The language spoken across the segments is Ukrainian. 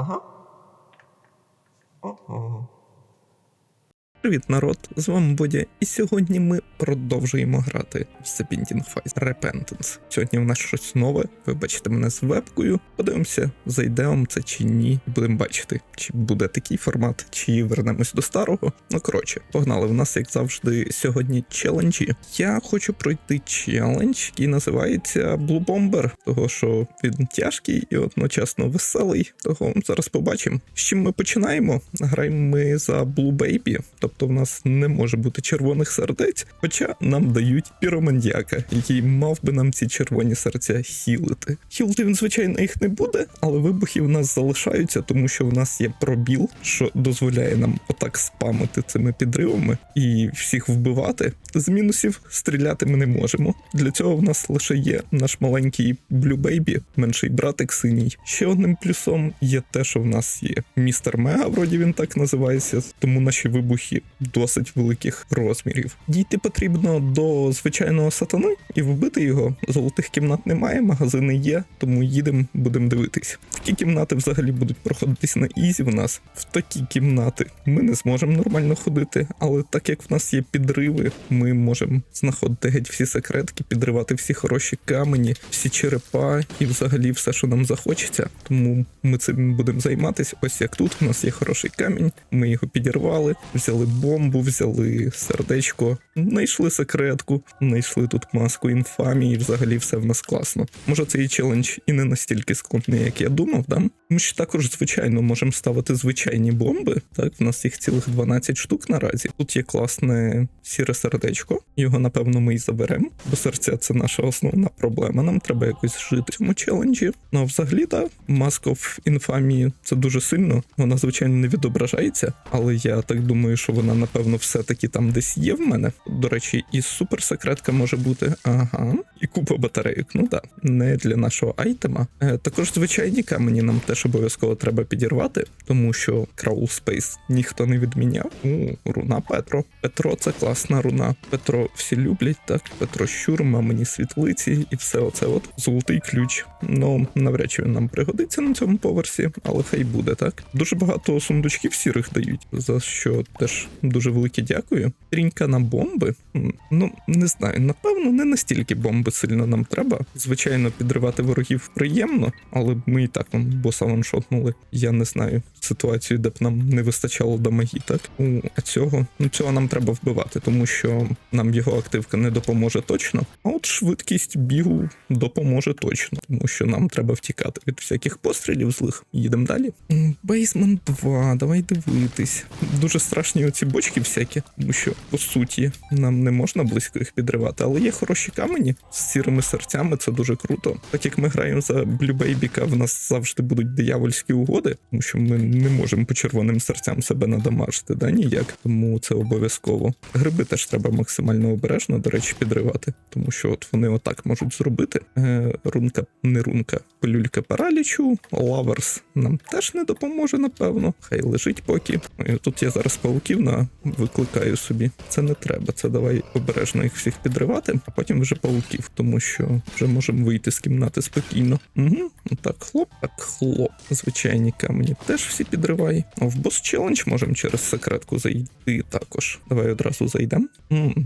Ага. О-о. Привіт, народ! З вами Бодя, і сьогодні ми продовжуємо грати в The Binding Fight Repentance. Сьогодні в нас щось нове. Ви бачите мене з вебкою. Подивимося, зайде вам це чи ні. Будемо бачити, чи буде такий формат, чи вернемось до старого. Ну коротше, погнали. В нас, як завжди, сьогодні челенджі. Я хочу пройти челендж, який називається Blue Bomber, того що він тяжкий і одночасно веселий. Того зараз побачимо. З чим ми починаємо? Граємо ми за Blue Baby, тобто в нас не може бути червоних сердець, хоча нам дають піромандіака, який мав би нам ці червоні серця хілити. Хілити він, звичайно, їх не буде, але вибухи в нас залишаються, тому що в нас є пробіл, що дозволяє нам отак спамити цими підривами і всіх вбивати. З мінусів стріляти ми не можемо. Для цього в нас лише є наш маленький Blue Baby, менший братик синій. Ще одним плюсом є те, що в нас є містер Мега, вроді він так називається, тому наші вибухи досить великих розмірів. Дійти потрібно до звичайного сатани і вбити його. Золотих кімнат немає, магазини є, тому їдемо, будемо дивитись. Такі кімнати взагалі будуть проходитись на ізі в нас. В такі кімнати ми не зможемо нормально ходити, але так як в нас є підриви, ми можемо знаходити геть всі секретки, підривати всі хороші камені, всі черепа і взагалі все, що нам захочеться. Тому ми цим будемо займатися. Ось як тут у нас є хороший камінь, ми його підірвали, взяли бомбу, взяли сердечко, знайшли секретку, знайшли тут маску інфамії, взагалі все в нас класно. Може, цей челендж і не настільки складний, як я думав, да? Ми ж також, звичайно, можемо ставити звичайні бомби. Так, в нас їх цілих 12 штук наразі. Тут є класне сіре сердечко. Його, напевно, ми і заберемо, бо серця це наша основна проблема. Нам треба якось жити в цьому челенджі. Ну а взагалі, так, Mask of Infamy це дуже сильно. Вона, звичайно, не відображається, але я так думаю, що вона, напевно, все-таки там десь є в мене. До речі, і суперсекретка може бути. Ага. І купа батарейок. Ну так, не для нашого айтема. Е, також звичайні камені нам теж обов'язково треба підірвати, тому що Crawl Space ніхто не відміняв. У, руна Петро. Петро це класна руна. Петро всі люблять, так. Петро щур, мамині світлиці і все оце от золотий ключ. Ну, навряд чи він нам пригодиться на цьому поверсі, але хай буде так. Дуже багато сундучків сірих дають, за що теж дуже велике дякую. Трінька на бомби. Ну, не знаю, напевно, не настільки бомби сильно нам треба. Звичайно, підривати ворогів приємно, але ми і так вам боса ваншотнули. Я не знаю ситуацію, де б нам не вистачало дамагі, так? У, а цього, ну цього нам треба вбивати, тому що нам його активка не допоможе точно. А от швидкість бігу допоможе точно, тому що нам треба втікати від всяких пострілів злих. Їдемо далі. Бейсмент 2, давай дивитись. Дуже страшні оці бочки всякі, тому що по суті нам не можна близько їх підривати, але є хороші камені з сірими серцями, це дуже круто. Так як ми граємо за Blue Baby, в нас завжди будуть диявольські угоди, тому що ми не можемо по червоним серцям себе надамажити, да ніяк. Тому це обов'язково. Гриби теж треба максимально обережно, до речі, підривати, тому що от вони отак можуть зробити. Е, рунка, не рунка, пилюлька паралічу, лаверс нам теж не допоможе, напевно. Хай лежить поки. Тут я зараз пауків на викликаю собі. Це не треба. Це давай обережно їх всіх підривати, а потім вже пауків, тому що вже можемо вийти з кімнати спокійно. Угу. Так, хлоп, так, хлоп. Звичайні камені теж всі підривай. А в бос челендж можемо через секретку зайти також. Давай одразу зайдемо.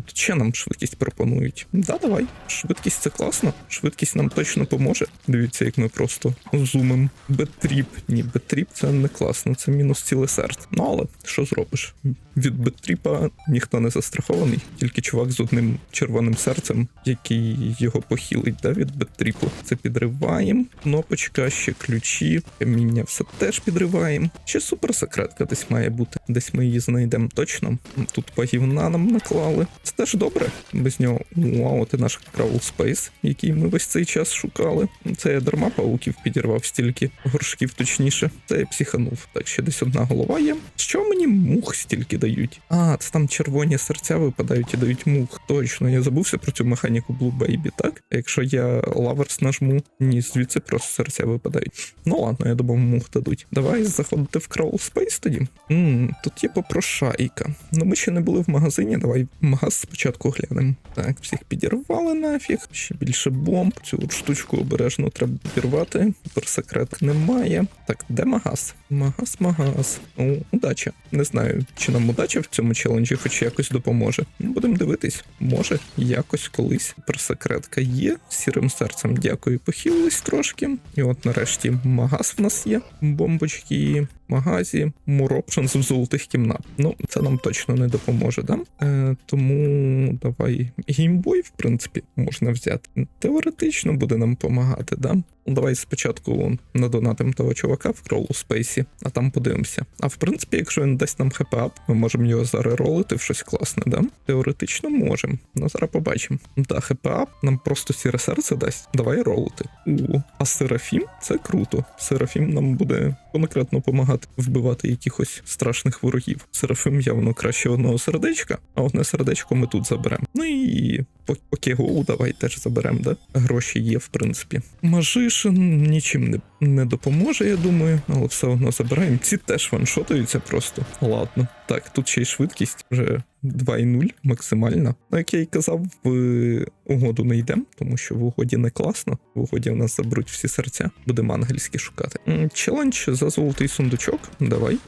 Ще нам швидкість пропонують. Да, давай. Швидкість це класно. Швидкість нам точно поможе. Дивіться, як ми просто зумим. Бетріп. Ні, бетріп це не класно, це мінус ціле серце. Ну але що зробиш? Від бетріпа ніхто не застрахований, тільки чувак з одним червоним серцем, який його похилить, да, від бетріпу. Це підриваємо. Кнопочка, ще ключі, каміння все теж підриваємо. Ще суперсекретка десь має бути. Десь ми її знайдемо точно. Тут пагівна нам наклали. Це теж добре. Без нього вау, це наш Crawl Space, який ми весь цей час шукали. Це я дарма пауків підірвав стільки горшків, точніше. Це я психанув. Так, ще десь одна голова є. Що мені мух стільки дають? А, це там червоні серця випадають і дають мух. Точно, я забувся про цю механіку Blue Baby. так? Якщо я лаверс нажму, ні, звідси просто серця випадають. Ну ладно, я думав, мух дадуть. Давай заходити в Crawl Space тоді. Ммм, тут є попрошайка. Ну ми ще не були в магазині, давай магаз спочатку глянемо. Так, всіх підірвали нафіг. Ще більше бомб. Цю от штучку обережно треба підірвати. Суперсекрет немає. Так, де магаз? Магаз, магаз. О, удача. Не знаю, чи нам удача в цьому челенджі хоч якось допоможе. Ну, Будемо дивитись. Може, якось колись суперсекретка є. Сірим серцем дякую, похилились трошки. І от нарешті магаз в нас є. Бомбочки, магазі, муропшенс в золотих кімнат. Ну, це нам точно не допоможе, да? Е, тому давай геймбой, в принципі, можна взяти. Теоретично буде нам допомагати, да? Ну, Давай спочатку надонатимо того чувака в кролу спейсі, а там подивимося. А в принципі, якщо він дасть нам хп-ап, ми можемо його зареролити в щось класне, да? Теоретично можемо. Ну зараз побачимо. Да, хп-ап нам просто сіре серце дасть. Давай ролити. У, а Серафім це круто. Серафім нам буде конкретно допомагати вбивати якихось страшних ворогів. Серафим явно краще одного сердечка, а одне сердечко ми тут заберемо. Ну і покегоу давай теж заберемо, да? Гроші є, в принципі. Мажишин нічим не, не допоможе, я думаю, але все одно забираємо. Ці теж ваншотаються просто. Ладно. Так, тут ще й швидкість вже 2,0 максимальна. Ну, як я й казав, в угоду не йдемо, тому що в угоді не класно. В угоді в нас заберуть всі серця. Будемо ангельські шукати. Челендж за золотий сундучок. Давай.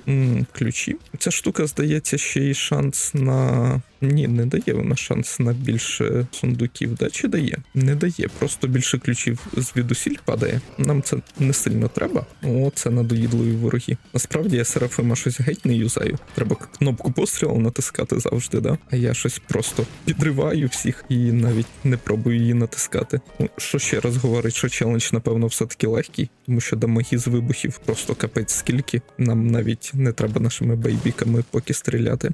Ключі. Ця штука, здається, ще й шанс на. Ні, не дає вона шанс на більше сундуків, да? Чи дає? Не дає. Просто більше ключів звідусіль падає. Нам це не сильно треба. О, це надоїдливі вороги. Насправді я Серафима щось геть не юзаю. Треба кнопку пострілу натискати завжди, да? А я щось просто підриваю всіх і навіть не пробую її натискати. Ну, що ще раз говорить, що челендж, напевно, все-таки легкий, тому що дамаги з вибухів просто капець скільки. Нам навіть не треба нашими бейбіками поки стріляти.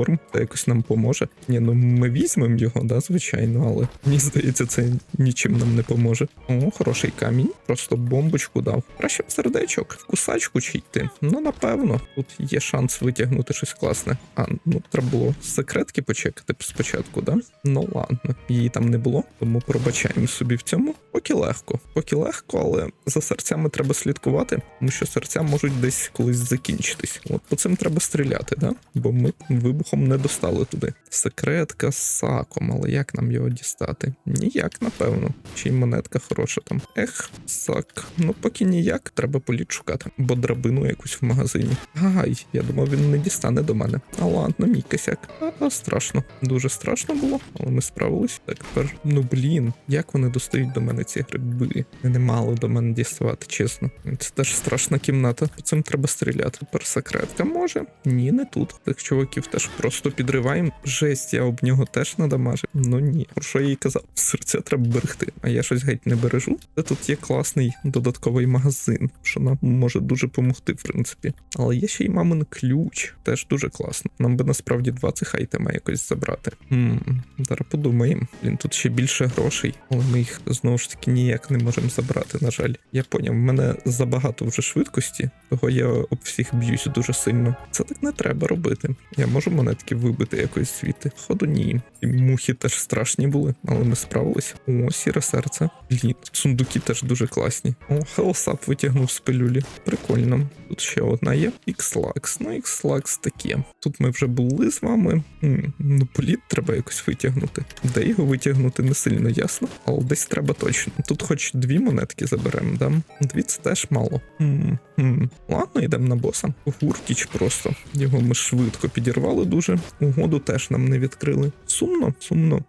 Грінхворм, це якось нам поможе. Ні, ну ми візьмемо його, да, звичайно, але мені здається, це нічим нам не поможе. О, хороший камінь, просто бомбочку дав. Краще б сердечок, в кусачку чи йти. Ну, напевно, тут є шанс витягнути щось класне. А, ну треба було секретки почекати спочатку, да? Ну ладно, її там не було, тому пробачаємо собі в цьому. Поки легко, поки легко, але за серцями треба слідкувати, тому що серця можуть десь колись закінчитись. От по цим треба стріляти, да? Бо ми вибухом не достали туди. Секретка з саком, але як нам його дістати? Ніяк, напевно. Чи й монетка хороша там. Ех, сак. Ну поки ніяк, треба політ шукати, бо драбину якусь в магазині. Гай, я думав, він не дістане до мене. А ладно, мій косяк. А, а страшно. Дуже страшно було, але ми справились. Так тепер, ну блін, як вони достають до мене ці гриби? Не мали до мене діставати, чесно. Це теж страшна кімната. По цим треба стріляти. Тепер секретка може? Ні, не тут. Тих чуваків теж просто підриваємо. Жесть, я об нього теж надамажив. Ну ні. Про що я їй казав? Серця треба берегти. А я щось геть не бережу. Та тут є класний додатковий магазин, що нам може дуже допомогти, в принципі. Але є ще й мамин ключ. Теж дуже класно. Нам би насправді два цих айтема якось забрати. Хм, зараз подумаємо. Блін, тут ще більше грошей, але ми їх знову ж таки ніяк не можемо забрати. На жаль, я поняв, в мене забагато вже швидкості, того я об всіх б'юсь дуже сильно. Це так не треба робити. Я можу монетки вибити якось звідти. Ходу ні. І мухи теж страшні були, але ми справились. О, сіре серце. Блін, сундуки теж дуже класні. О, хелсап витягнув з пилюлі. Прикольно. Тут ще одна є. X-Lux. Ну, X-Lux таке. Тут ми вже були з вами. М, ну, політ треба якось витягнути. Де його витягнути не сильно ясно, але десь треба точно. Тут хоч дві монетки заберемо, да? Дві це теж мало. М, м. Ладно, йдемо на боса. Гуркіч просто. Його ми швидко підірвали дуже. Угоду теж нам не відкрили. Сумно, сумно.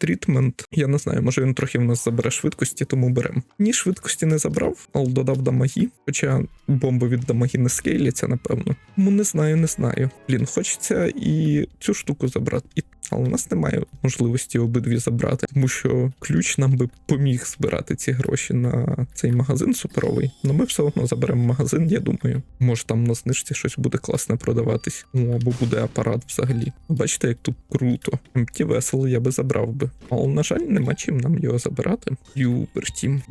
Трітмент. Я не знаю, може він трохи в нас забере швидкості, тому беремо. Ні, швидкості не забрав, але додав дамагі, Хоча бомби від дамагі не скейляться, напевно. Тому не знаю, не знаю. Блін, хочеться і цю штуку забрати. І але у нас немає можливості обидві забрати, тому що ключ нам би поміг збирати ці гроші на цей магазин суперовий. Ну ми все одно заберемо магазин, я думаю. Може там на знижці щось буде класне продаватись. Ну або буде апарат взагалі. Бачите, як тут круто. Ті весело я би забрав би. Але, на жаль, нема чим нам його забирати. Юбертім.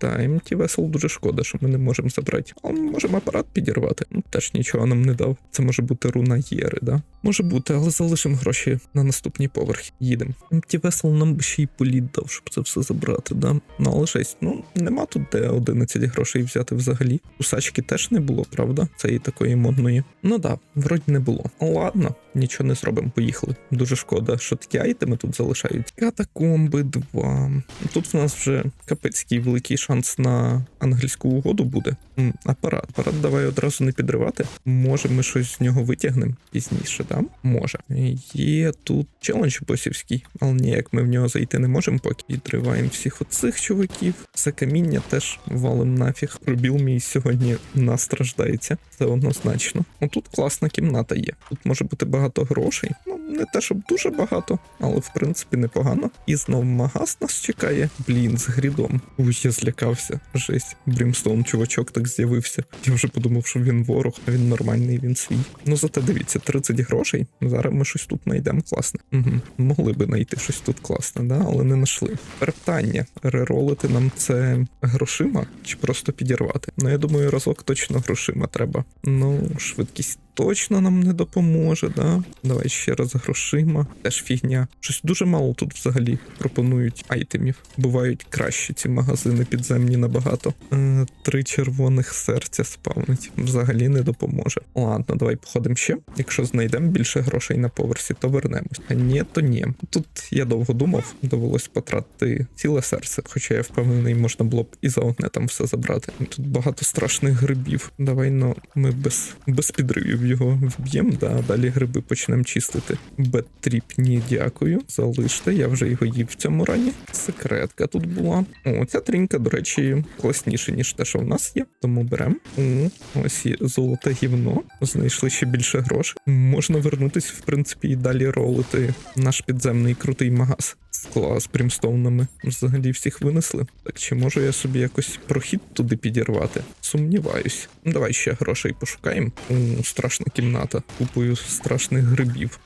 Та, МТ весел дуже шкода, що ми не можемо забрати. Але ми можемо апарат підірвати. Ну теж нічого нам не дав. Це може бути руна Єри, да? Може бути, але залишимо гроші на наступний наступні поверхи. Їдемо. Ті весело нам ще й політ дав, щоб це все забрати, да? Ну ну нема тут де 11 грошей взяти взагалі. Кусачки теж не було, правда? Цієї такої модної. Ну да, вроді не було. Ладно, нічого не зробимо, поїхали. Дуже шкода, що такі айтеми тут залишають. Катакомби 2. Тут в нас вже капецький великий шанс на англійську угоду буде. Апарат. Апарат давай одразу не підривати. Може, ми щось з нього витягнемо пізніше, да? Може. Є тут челендж босівський, але ніяк ми в нього зайти не можемо, поки відриваємо всіх оцих чуваків. Це каміння теж валим нафіг. Пробіл мій сьогодні настраждається. Це однозначно. Ну тут класна кімната є. Тут може бути багато грошей. Ну, не те, щоб дуже багато, але в принципі непогано. І знов магаз нас чекає. Блін, з грідом. Уй, я злякався. Жесть. Брімстоун, чувачок так з'явився. Я вже подумав, що він ворог, а він нормальний, він свій. Ну зате дивіться, 30 грошей. Зараз ми щось тут знайдемо класне. Угу. Могли би знайти щось тут класне, да? але не знайшли. Питання: реролити нам це грошима чи просто підірвати? Ну я думаю, разок точно грошима треба. Ну, швидкість точно нам не допоможе, да? Давай ще раз грошима. Теж фігня. Щось дуже мало тут взагалі пропонують айтемів. Бувають кращі ці магазини підземні набагато. Е, три червоних серця спавнить. Взагалі не допоможе. Ладно, давай походимо ще. Якщо знайдемо більше грошей на поверсі, то вернемось. А ні, то ні. Тут я довго думав, довелось потратити ціле серце. Хоча я впевнений, можна було б і за одне там все забрати. Тут багато страшних грибів. Давай ну ми без, без підривів його вб'ємо, да, далі гриби почнемо чистити. Беттріп, ні, дякую. Залиште, я вже його їв в цьому рані. Секретка тут була. О, ця трінька, до речі, класніше, ніж те, що в нас є. Тому беремо. Ось є золоте гівно. Знайшли ще більше грошей. Можна вернутись, в принципі, і далі ролити наш підземний крутий магаз. Скла з брімстоунами. Взагалі всіх винесли. Так чи можу я собі якось прохід туди підірвати? Сумніваюсь. Давай ще грошей пошукаємо. О, страшна кімната. Купую страшних грибів.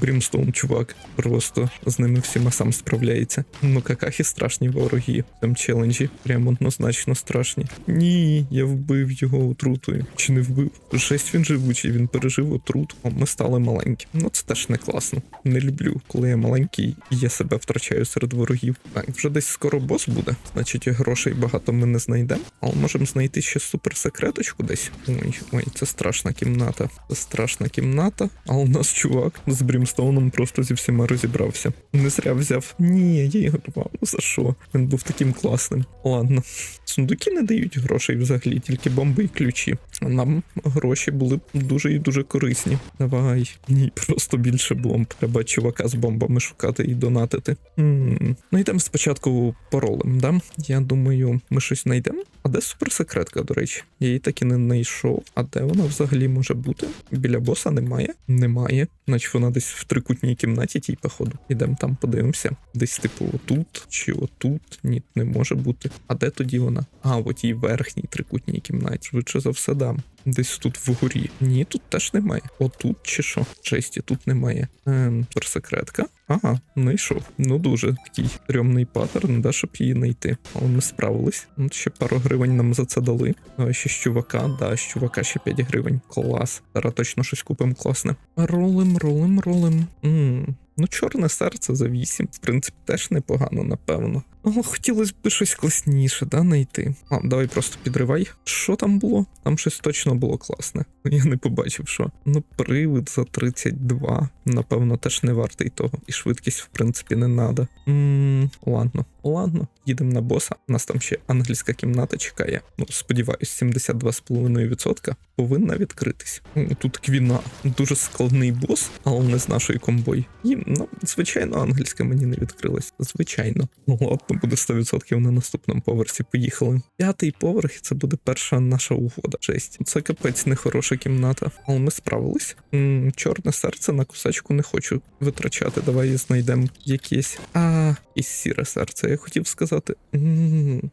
Брімстоун, чувак. Просто з ними всіма сам справляється. Ну, какахи страшні вороги. Там челенджі. Прямо однозначно страшні. Ні, я вбив його отрутою. Чи не вбив? Жесть він живучий, він пережив отруту. О, ми стали маленькі. Ну це теж не класно. Не люблю, коли я маленький і я себе втрачаю серед ворогів. Так, вже десь скоро бос буде. Значить, грошей багато ми не знайдемо. Але можемо знайти ще суперсекреточку десь. Ой, ой, це страшна кімната. Страшна кімната. А у нас чувак з Брімстоуном просто зі всіма розібрався. Не зря взяв. Ні, я його рвав. Ну за що? Він був таким класним. Ладно. Сундуки не дають грошей взагалі, тільки бомби і ключі. Нам гроші були б дуже і дуже корисні. Давай. Ні, просто більше бомб. Треба чувака з бомбами шукати і донатити. м Ну йдемо спочатку паролем, да? Я думаю, ми щось знайдемо. А де суперсекретка, до речі? Я її так і не знайшов. А де вона взагалі може бути? Біля боса немає? Немає. Наче вона десь в трикутній кімнаті, тій, походу. Ідемо там, подивимося. Десь, типу, отут чи отут. Ні, не може бути. А де тоді вона? А, в отій верхній трикутній кімнаті. Швидше за все дам. Десь тут вгорі. Ні, тут теж немає. Отут чи що? Жесті, тут немає. Ем, секретка. Ага, знайшов. Ну дуже такий стрьомний паттерн, да, щоб її знайти. Але ми справились. Ну, ще пару гривень нам за це дали. А ще з чувака, да, з чувака ще 5 гривень. Клас. Зараз точно щось купимо класне. Ролим, ролим, ролим. Ммм. Ну, чорне серце за 8, в принципі, теж непогано, напевно. Ну, хотілося б щось класніше, да, знайти. А, давай просто підривай. Що там було? Там щось точно було класне. Я не побачив, що. Ну, привид за 32. Напевно, теж не вартий того. І швидкість, в принципі, не надо. Ммм, ладно, ладно, їдемо на боса. У нас там ще англійська кімната чекає. Ну, сподіваюсь, 72,5% повинна відкритись. Тут квіна. Дуже складний бос, але не з нашої комбой. І, ну, звичайно, англійська мені не відкрилась. Звичайно. Ну ладно, буде 100% на наступному поверсі. Поїхали. П'ятий поверх, і це буде перша наша угода. Жесть. Це капець нехороша кімната. Але ми справились. М, чорне серце на кусачку не хочу витрачати. Давай знайдемо якесь. А, і сіре серце. Я хотів сказати. М,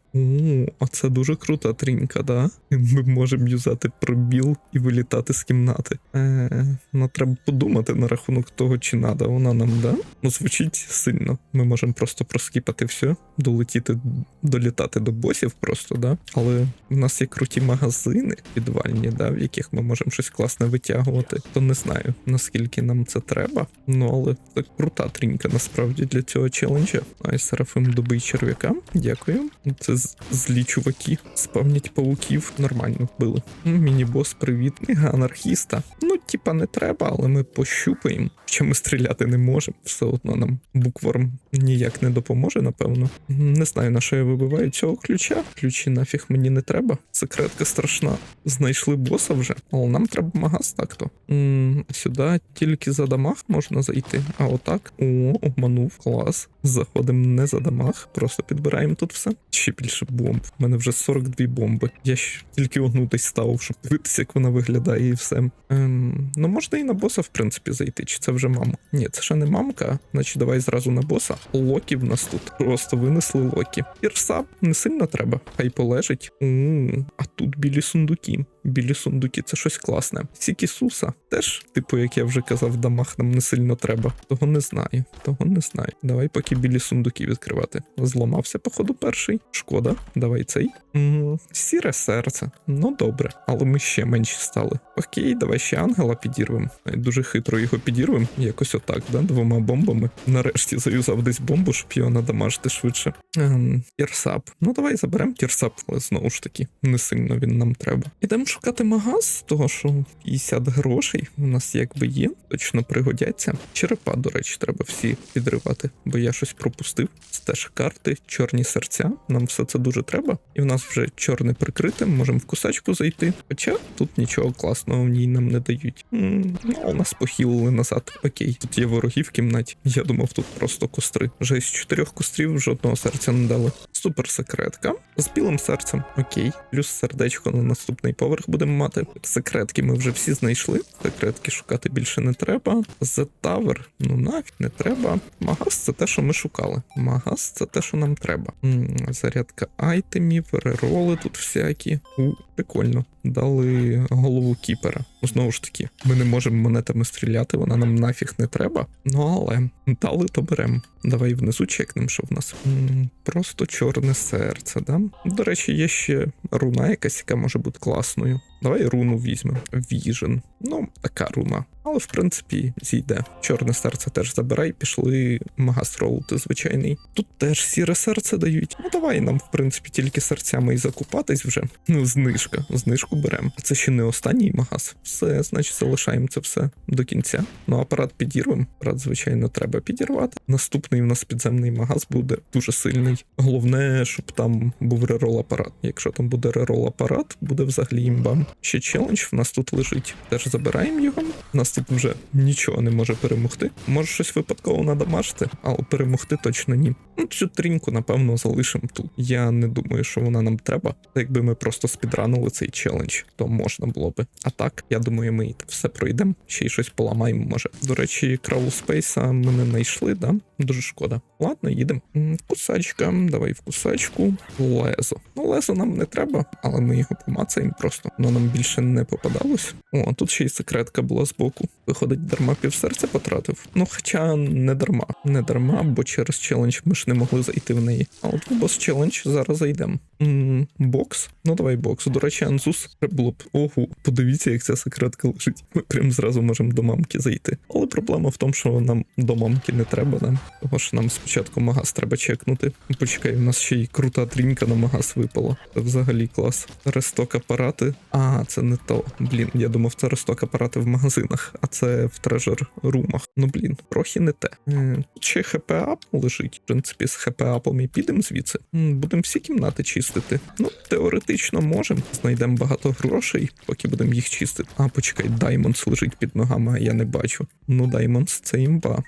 а це дуже крута трінька, да? Ми можемо юзати пробіл і вилітати з кімнати. Е, ну треба подумати на рахунок того, чи надо. Вона нам, да? Ну, звучить сильно. Ми можемо просто проскіпати все, долетіти, долітати до босів просто, да? Але в нас є круті магазини підвальні, да, в яких ми можемо щось класне витягувати. То не знаю, наскільки нам це треба. Ну, але це крута трінька насправді для цього челенджа. Ай, Серафим добий черв'яка. Дякую. Це злі чуваки. Спавнять пауків. Нормально вбили. Міні-бос, привіт. Мега анархіста. Ну, типа, не треба, але ми пощупаємо. Що ми стріляти не можемо. Все одно нам букворм ніяк не допоможе, напевно. Не знаю, на що я вибиваю цього ключа. Ключі нафіг мені не треба. Секретка страшна. Знайшли боса вже, але нам треба магаз так-то. Сюди тільки за дамаг можна зайти. А отак. О, обманув. Клас. Заходимо не за дамаг, просто підбираємо тут все. Ще більше бомб. У мене вже 42 бомби. Я ж тільки одну десь ставив, щоб дивитися, як вона виглядає, і все. Ем, ну можна і на боса, в принципі, зайти. Чи це вже мамка? Ні, це ще не мамка. Значить, давай зразу на боса. Локі в нас тут. Просто винесли локі. Ірса не сильно треба. Хай полежить. у а тут білі сундуки. Білі сундуки це щось класне. Сікі Суса теж, типу, як я вже казав, в дамах нам не сильно треба. Того не знаю. Того не знаю. Давай поки білі сундуки відкривати. Зламався, походу, перший. Шкода. Давай цей. м сіре серце. Ну добре, але ми ще менші стали. Окей, давай ще ангела підірвемо. Дуже хитро його підірвемо. Якось отак, да? Двома бомбами. Нарешті заюзав десь бомбу, щоб його надамажити швидше. Ем. Ну давай заберемо тірсап, але знову ж таки, не сильно він нам треба. Ідемо шукати магаз, з того що 50 грошей у нас якби є, точно пригодяться. Черепа, до речі, треба всі підривати, бо я щось пропустив. Це теж карти, чорні серця. Нам все це дуже треба. І в нас вже чорне прикрите, можемо в кусачку зайти. Хоча тут нічого класного в ній нам не дають. М, Ну, нас похилили назад. Окей, тут є вороги в кімнаті. Я думав, тут просто костри. Вже з чотирьох кострів жодного серця не дали. Супер секретка. З білим серцем. Окей. Плюс сердечко на наступний поверх будемо мати. Секретки ми вже всі знайшли. Секретки шукати більше не треба. The Tower, ну нафіг не треба. Магаз це те, що ми шукали. Магаз це те, що нам треба. Зарядка айтемів, рероли тут всякі. У, прикольно. Дали голову кіпера. Ну, Знову ж таки, ми не можемо монетами стріляти, вона нам нафіг не треба. Ну але дали, то беремо. Давай внизу чекнемо, що в нас. Просто чорне серце, да? До речі, є ще руна якась, яка може бути класною. Дякую. Давай руну візьмемо. Віжен. Ну, така руна. Але в принципі зійде. Чорне серце теж забирай, пішли магаз ролити звичайний. Тут теж сіре серце дають. Ну давай нам, в принципі, тільки серцями і закупатись вже. Ну, знижка. Знижку беремо. Це ще не останній магаз. Все, значить, залишаємо це все до кінця. Ну, апарат підірвемо. Апарат, звичайно, треба підірвати. Наступний у нас підземний магаз буде дуже сильний. Головне, щоб там був рерол апарат. Якщо там буде рерол апарат, буде взагалі імбам. Ще челендж в нас тут лежить. Теж забираємо його. У Нас тут вже нічого не може перемогти. Може щось випадково надамажити, але перемогти точно ні. Ну, цю тріньку, напевно, залишимо тут. Я не думаю, що вона нам треба. Якби ми просто спідранили цей челендж, то можна було би. А так, я думаю, ми все пройдемо, ще й щось поламаємо, може. До речі, Краул Спейса ми не знайшли, да? Дуже шкода. Ладно, їдемо. Кусачка, давай в кусачку. Лезо. Ну, лезо нам не треба, але ми його помацаємо просто. Воно нам більше не попадалось. О, тут ще й секретка була збоку. Виходить, дарма півсерця потратив. Ну, хоча не дарма. Не дарма, бо через челендж ми ж не могли зайти в неї. А от бос челендж зараз зайдемо. Бокс. Ну давай бокс. До речі, Анзус треба було б. Ого, подивіться, як ця секретка лежить. Ми прям зразу можемо до мамки зайти. Але проблема в тому, що нам до мамки не треба, да? Тому що нам спочатку магаз треба чекнути. Почекай, у нас ще й крута трінька на магаз випала. Це взагалі клас. Ресток апарати. А, це не то. Блін, я думав, це ресток апарати в магазинах, а це в трежер румах. Ну блін, трохи не те. Тут ще хп ап лежить. В принципі, з хп апом і підемо звідси. Будемо всі кімнати чистити. Ну, теоретично можемо. Знайдемо багато грошей, поки будемо їх чистити. А, почекай, Даймонс лежить під ногами, а я не бачу. Ну, Даймонс це імба.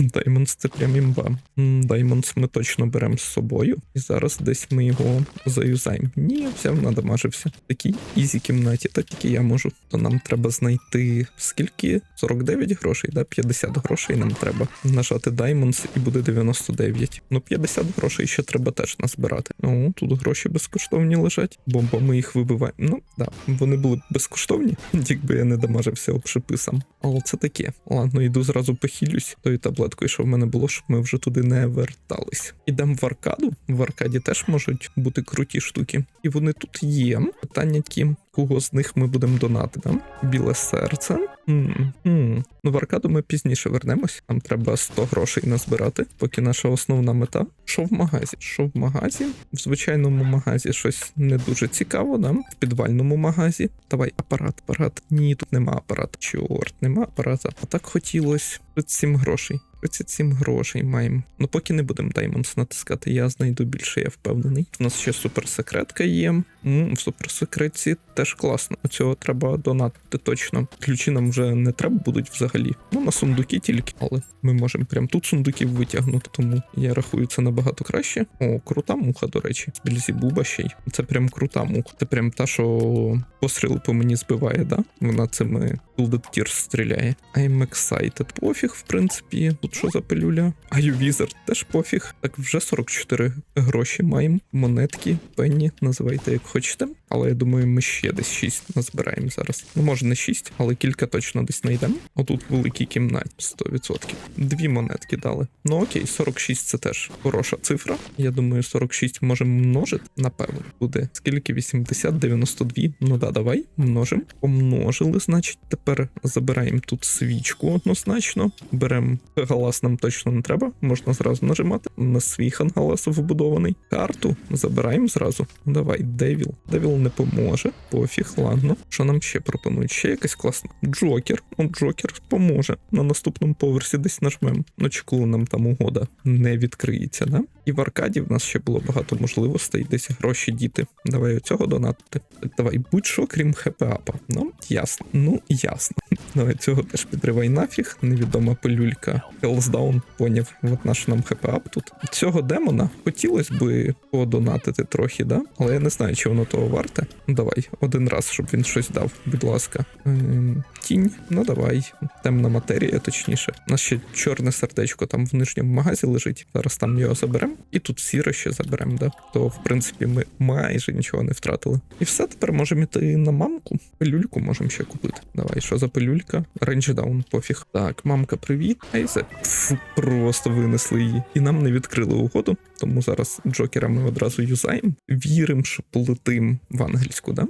Даймонс це прям імба. Даймонс ми точно беремо з собою. І зараз десь ми його заюзаємо. Ні, взяв, надамажився. Такій ізі кімнаті, так як я можу. То нам треба знайти скільки? 49 грошей, да? 50 грошей нам треба. Нажати Diamonds і буде 99. Ну 50 грошей ще треба теж назбирати. Ну тут гроші безкоштовні лежать. Бомба, ми їх вибиваємо. Ну да, вони були б безкоштовні, якби я не дамажився обшиписам. Але це таке. Ладно, йду зразу похилюсь тою таблеткою, що в мене було, щоб ми вже туди не вертались. Ідемо в аркаду. В аркаді теж можуть бути круті штуки. І вони тут є. Питання ті, кого з них ми будемо донатити. Біле серце. М-м. Ну, в аркаду ми пізніше вернемось. Нам треба 100 грошей назбирати, поки наша основна мета. Що в магазі? Що в магазі? В звичайному магазі щось не дуже цікаво, да? В підвальному магазі. Давай, апарат, апарат. Ні, тут нема апарата. Чорт, нема апарата. А так хотілося 37 грошей. 37 грошей маємо. Ну поки не будемо Diamonds натискати, я знайду більше, я впевнений. У нас ще суперсекретка є. М, в суперсекретці теж класно. Цього треба донатити точно. Ключі нам вже не треба будуть взагалі. Ну на сундуки тільки, але ми можемо прям тут сундуків витягнути, тому я рахую це набагато краще. О, крута муха, до речі. З Більзібуба ще й. Це прям крута муха. Це прям та, що постріли по мені збиває, да? Вона цими Builded Tears стріляє. I'm excited. Пофіг, в принципі. Тут що за пилюля? А ювізер теж пофіг. Так вже 44 гроші маємо. Монетки, пенні, називайте як хочете. Але я думаю, ми ще десь 6 назбираємо зараз. Ну, може не 6, але кілька точно десь знайдемо. Отут в великій кімнаті 100%. Дві монетки дали. Ну окей, 46 це теж хороша цифра. Я думаю, 46 можемо множити. Напевно, буде. Скільки? 80, 92. Ну да, давай, множимо. Помножили, значить, тепер забираємо тут свічку однозначно. Беремо галас нам точно не треба. Можна зразу нажимати. У нас свій хангалас вбудований. Карту забираємо зразу. Давай, Девіл. Девіл не поможе. Пофіг, ладно. Що нам ще пропонують? Ще якась класна. Джокер. От Джокер поможе. На наступному поверсі десь нажмемо. Ну, чи коли нам там угода не відкриється, да? І в аркаді в нас ще було багато можливостей, десь гроші діти. Давай оцього донатити. Давай, будь-що, крім хп-апа. Ну, ясно. Ну, ясно. Давай цього теж підривай нафіг. Невідома пилюлька. Hellsdown, поняв. От наш нам хп-ап тут. Цього демона хотілося би подонатити трохи, да? Але я не знаю, чи воно того варте. Давай, один раз, щоб він щось дав, будь ласка. Ем, тінь, ну давай. Темна матерія, точніше. У нас ще чорне сердечко там в нижньому магазі лежить. Зараз там його заберемо. І тут сіре ще заберемо, да? То, в принципі, ми майже нічого не втратили. І все, тепер можемо іти на мамку. Пилюльку можемо ще купити. Давай, що за пилюлька? Рейндждаун, пофіг. Так, мамка, привіт. Айзе. Фу, просто винесли її. І нам не відкрили угоду, тому зараз Джокера ми одразу юзаємо. Віримо, що полетим в ангельську, да?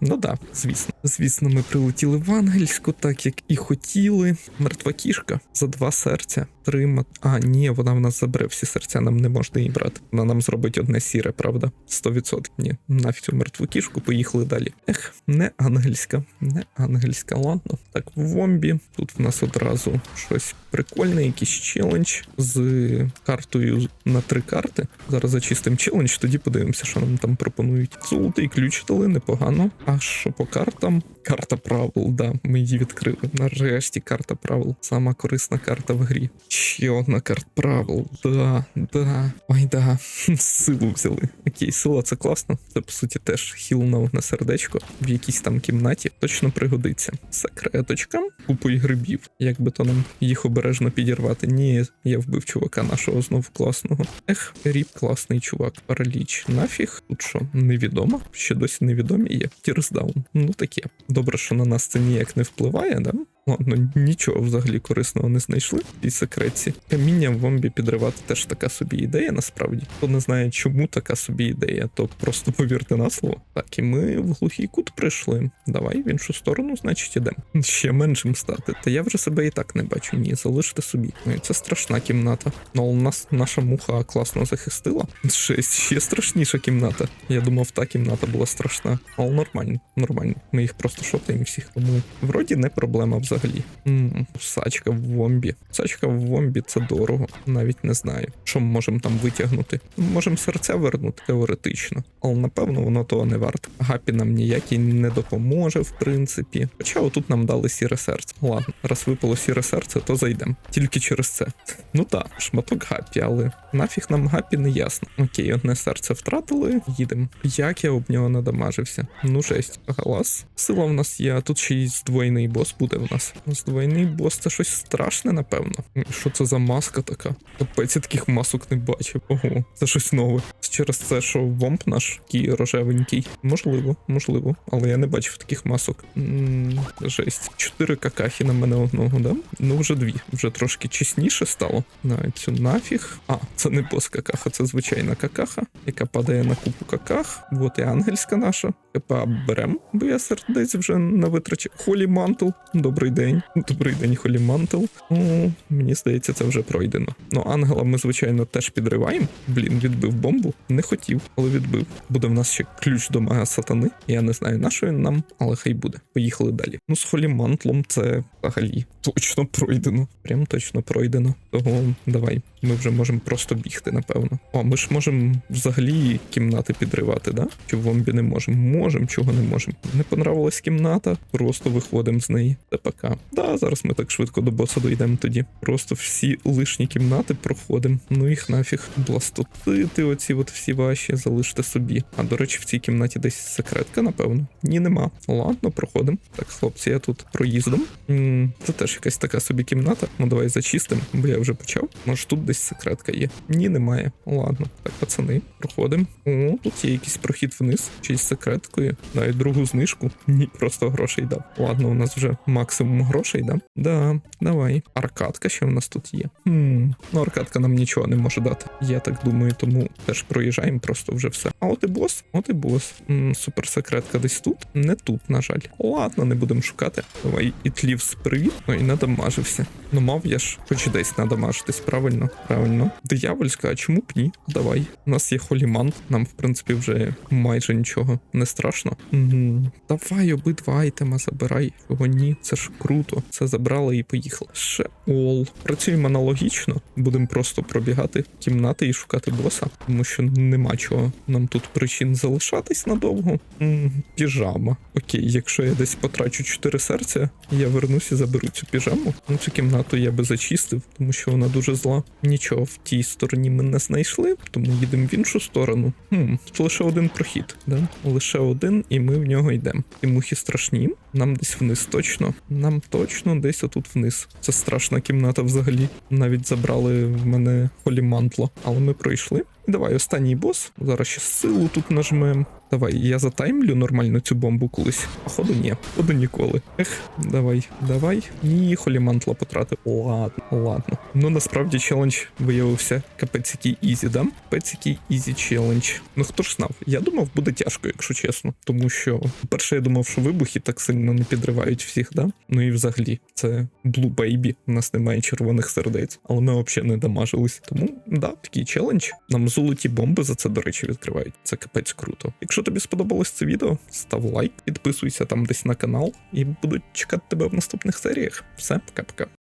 Ну да, звісно. Звісно, ми прилетіли в ангельську, так як і хотіли. Мертва кішка за два серця. Три мат... А, ні, вона в нас забере всі серця, нам не можна її брати. Вона нам зробить одне сіре, правда? 100%. Ні. Нафіг цю мертву кішку, поїхали далі. Ех, не ангельська, не ангельська, ладно. Так, в вомбі. Тут в нас одразу щось прикольне, якийсь челендж з картою на три карти. Зараз зачистимо челендж, тоді подивимося, що нам там пропонують. Золотий ключ дали, непогано. А що по картам? Карта правил, да, ми її відкрили. Нарешті карта правил. Сама корисна карта в грі. Ще одна карта правил. Да, да. Ой, да. Силу взяли. Окей, сила це класно. Це по суті теж хіл на сердечко в якійсь там кімнаті. Точно пригодиться. Секреточка. Купуй грибів. Як би то нам їх обережно підірвати. Ні, я вбив чувака нашого знов класного. Ех, ріп класний чувак. Параліч. Нафіг. Тут що, невідомо? Ще досі невідомі є. Тірсдаун. Ну таке. Добре, що на нас це ніяк не впливає, да? Ладно, нічого взагалі корисного не знайшли в цій секретці. Каміння в вомбі підривати теж така собі ідея, насправді. Хто не знає, чому така собі ідея, то просто повірте на слово. Так, і ми в глухий кут прийшли. Давай в іншу сторону, значить, ідемо. Ще меншим стати. Та я вже себе і так не бачу. Ні, залиште собі. Ой, Це страшна кімната. Ну, нас наша муха класно захистила. Шесть, ще страшніша кімната. Я думав, та кімната була страшна. Але нормально, нормально. Ми їх просто шотаємо всіх. Тому вроді не проблема взагалі. М, Сачка в вомбі. Сачка в вомбі це дорого. Навіть не знаю, що ми можемо там витягнути. Можемо серця вернути теоретично, але напевно воно того не варто. Гапі нам ніякий не допоможе, в принципі. Хоча отут нам дали сіре серце. Ладно, раз випало сіре серце, то зайдемо. Тільки через це. Ну так, шматок гапі, але нафіг нам гапі не ясно. Окей, одне серце втратили, їдемо. Як я об нього надамажився? Ну жесть, галас. Сила в нас є, а тут ще й здвоєний бос буде в нас. Нас? У нас двойний бос це щось страшне, напевно. Що це за маска така? Капець, я таких масок не бачив. Ого, це щось нове. Через це, що вомп наш такий рожевенький. Можливо, можливо, але я не бачив таких масок. м жесть. Чотири какахи на мене одного, да? Ну вже дві. Вже трошки чесніше стало. На цю нафіг. А, це не бос какаха, це звичайна какаха, яка падає на купу каках. Вот і ангельська наша. КПА берем, бо я сердець вже на витрачі. Холі Мантл. Добрий день. Добрий день, Холі Мантл. О, мені здається, це вже пройдено. Ну, ангела ми, звичайно, теж підриваємо. Блін, відбив бомбу. Не хотів, але відбив. Буде в нас ще ключ до мага сатани. Я не знаю, на що він нам, але хай буде. Поїхали далі. Ну, з Холі Мантлом це взагалі точно пройдено. Прям точно пройдено. Того давай. Ми вже можемо просто бігти, напевно. О, ми ж можемо взагалі кімнати підривати, да? Чи в вомбі не можемо? Можемо, чого не можемо. Не понравилась кімната, просто виходимо з неї. ТПК. Да, зараз ми так швидко до боса дійдемо тоді. Просто всі лишні кімнати проходимо. Ну їх нафіг. Бластотити, оці от всі ваші, залиште собі. А до речі, в цій кімнаті десь секретка, напевно. Ні, нема. Ладно, проходимо. Так, хлопці, я тут проїздом. м це теж якась така собі кімната. Ну давай зачистимо, бо я вже почав. Може тут десь секретка є. Ні, немає. Ладно. Так, пацани, проходимо. О, тут є якийсь прохід вниз, чи з секреткою. Навіть другу знижку. Ні, просто грошей дав. Ладно, у нас вже максимум грошей, да? Да, давай. Аркадка ще у нас тут є. Хм, ну аркадка нам нічого не може дати. Я так думаю, тому теж проїжджаємо просто вже все. А от і бос, от і бос. М, суперсекретка десь тут. Не тут, на жаль. Ладно, не будемо шукати. Давай, і тлівс привіт. Ну і надамажився. Ну мав я ж хоч десь надамажитись, правильно? Правильно. Диявольська, а чому б ні? Давай. У нас є холімант, нам, в принципі, вже майже нічого не страшно. Давай обидва айтема забирай. Чого ні, це ж круто. Це забрали і поїхали. Ще ол. Працюємо аналогічно. Будемо просто пробігати кімнати і шукати боса, тому що нема чого нам тут причин залишатись надовго. М, Піжама. Окей, якщо я десь потрачу 4 серця, я вернусь і заберу цю піжаму. Ну, цю кімнату я би зачистив, тому що вона дуже зла. Нічого в тій стороні ми не знайшли, тому їдемо в іншу сторону. Хм, тут лише один прохід, да? Лише один, і ми в нього йдемо. І мухи страшні. Нам десь вниз точно. Нам точно десь отут вниз. Це страшна кімната взагалі. Навіть забрали в мене холімантло, але ми пройшли. І Давай, останній бос. Зараз ще силу тут нажмем. Давай, я затаймлю нормально цю бомбу колись. Походу, ні. Походу ніколи. Ех, давай, давай. Ні, холімантла потратив. Ладно, ладно. Ну насправді челендж виявився капець який ізі, да? Капець який ізі челендж. Ну хто ж знав? Я думав, буде тяжко, якщо чесно. Тому що, по-перше, я думав, що вибухи так сильно не підривають всіх, да? Ну і взагалі, це Blue Baby. У нас немає червоних сердець, але ми взагалі не дамажились. Тому да, такий челендж. Нам золоті бомби за це, до речі, відкривають. Це капець круто. Якщо тобі сподобалось це відео, став лайк, підписуйся там десь на канал, і буду чекати тебе в наступних серіях. Все, пока-пока.